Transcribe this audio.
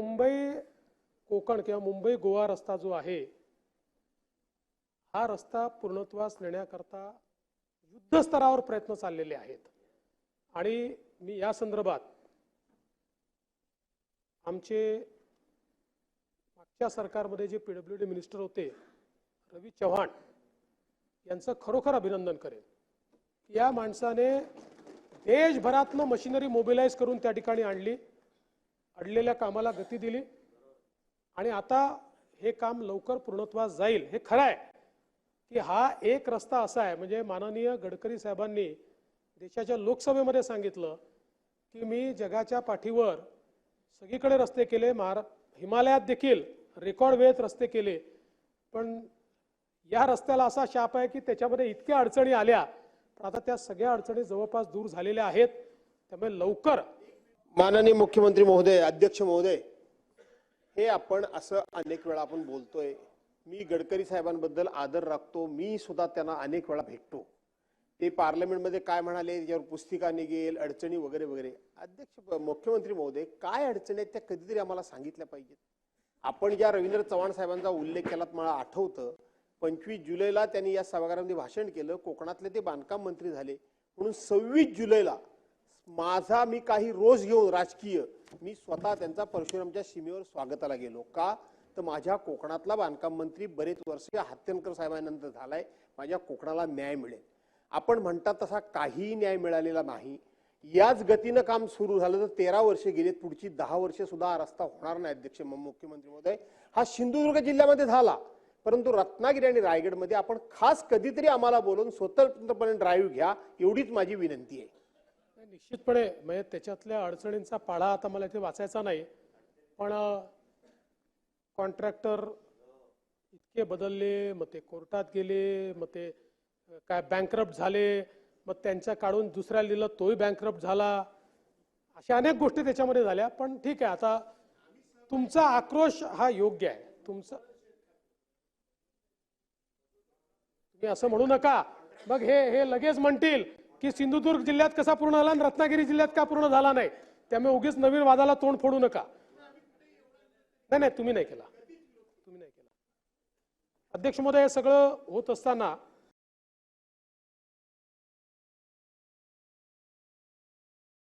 मुंबई कोकण किंवा मुंबई गोवा रस्ता जो आहे हा रस्ता पूर्णत्वास नेण्याकरता युद्धस्तरावर प्रयत्न चाललेले आहेत. आणि मी या संदर्भात आमचे मागच्या सरकारमध्ये J P W D minister होते रवी चव्हाण यांचं खरोखर अभिनंदन करेन. या माणसाने देशभरातनं मशिनरी मोबिलाइज करून त्या ठिकाणी आणली. अडलेल्या कामाला गती दिली. आणि आता हे काम लवकर पूर्णत्वास जाईल. हे खरं आहे की हा एक रस्ता असा आहे. म्हणजे माननीय गडकरी साहेबांनी देशाच्या लोकसभेमध्ये सांगितलं की मी जगाच्या पाठीवर सगळीकडे रस्ते केले. महारा हिमालयात देखील रेकॉर्ड वेळेत रस्ते केले. पण या रस्त्याला असा शाप आहे की त्याच्यामध्ये इतक्या अडचणी आल्या. पण आता त्या सगळ्या अडचणी जवळपास दूर झालेल्या आहेत. त्यामुळे लवकर माननीय मुख्यमंत्री महोदय अध्यक्ष महोदय हे आपण असं अनेक वेळा आपण बोलतोय. मी गडकरी साहेबांबद्दल आदर राखतो. मी सुद्धा त्यांना अनेक वेळा भेटतो. ते पार्लमेंटमध्ये काय म्हणाले त्याच्यावर पुस्तिका निघेल अडचणी वगैरे वगैरे. अध्यक्ष मुख्यमंत्री महोदय काय अडचणी आहेत त्या कधीतरी आम्हाला सांगितल्या पाहिजेत. आपण ज्या रवींद्र चव्हाण साहेबांचा उल्लेख केला मला आठवतं पंचवीस जुलैला त्यांनी या सभागृहामध्ये भाषण केलं. कोकणातले ते बांधकाम मंत्री झाले. म्हणून सव्वीस जुलैला माझा मी काही रोज घेऊन राजकीय मी स्वतः त्यांचा परशुरामच्या सीमेवर स्वागताला गेलो. का? तर माझ्या कोकणातला बांधकाम मंत्री बरेच वर्ष हत्यनकर साहेबांनंतर झालाय. माझ्या कोकणाला न्याय मिळेल. आपण म्हणता तसा काहीही न्याय मिळालेला नाही. याच गतीनं काम सुरू झालं तर तेरा वर्ष गेलीत पुढची दहा वर्ष सुद्धा हा रस्ता होणार नाही अध्यक्ष म- मुख्यमंत्री महोदय. हा सिंधुदुर्ग जिल्ह्यामध्ये झाला. परंतु रत्नागिरी आणि रायगडमध्ये आपण खास कधीतरी आम्हाला बोलून स्वतंत्रपणे ड्राईव्ह घ्या एवढीच माझी विनंती आहे. निश्चितपणे. म्हणजे त्याच्यातल्या अडचणींचा पाळा आता मला इथे वाचायचा नाही. पण कॉन्ट्रॅक्टर इतके बदलले मग ते कोर्टात गेले मग ते काय बँकरप्ट झाले मग त्यांच्या काढून दुसऱ्याला लिहिलं तोही बँकरप्ट झाला. अशा अनेक गोष्टी त्याच्यामध्ये झाल्या. पण ठीक आहे आता तुमचा आक्रोश हा योग्य आहे. तुमचा तुम्ही असं म्हणू नका. मग हे हे लगेच म्हणतील. की सिंधुदुर्ग जिल्ह्यात कसा पूर्ण झाला आणि रत्नागिरी जिल्ह्यात का पूर्ण झाला नाही? त्यामुळे उगीच नवीन वादाला तोंड फोडू नका. नाही नाही तुम्ही नाही केला. तुम्ही नाही केला. अध्यक्ष महोदय हे सगळं होत असताना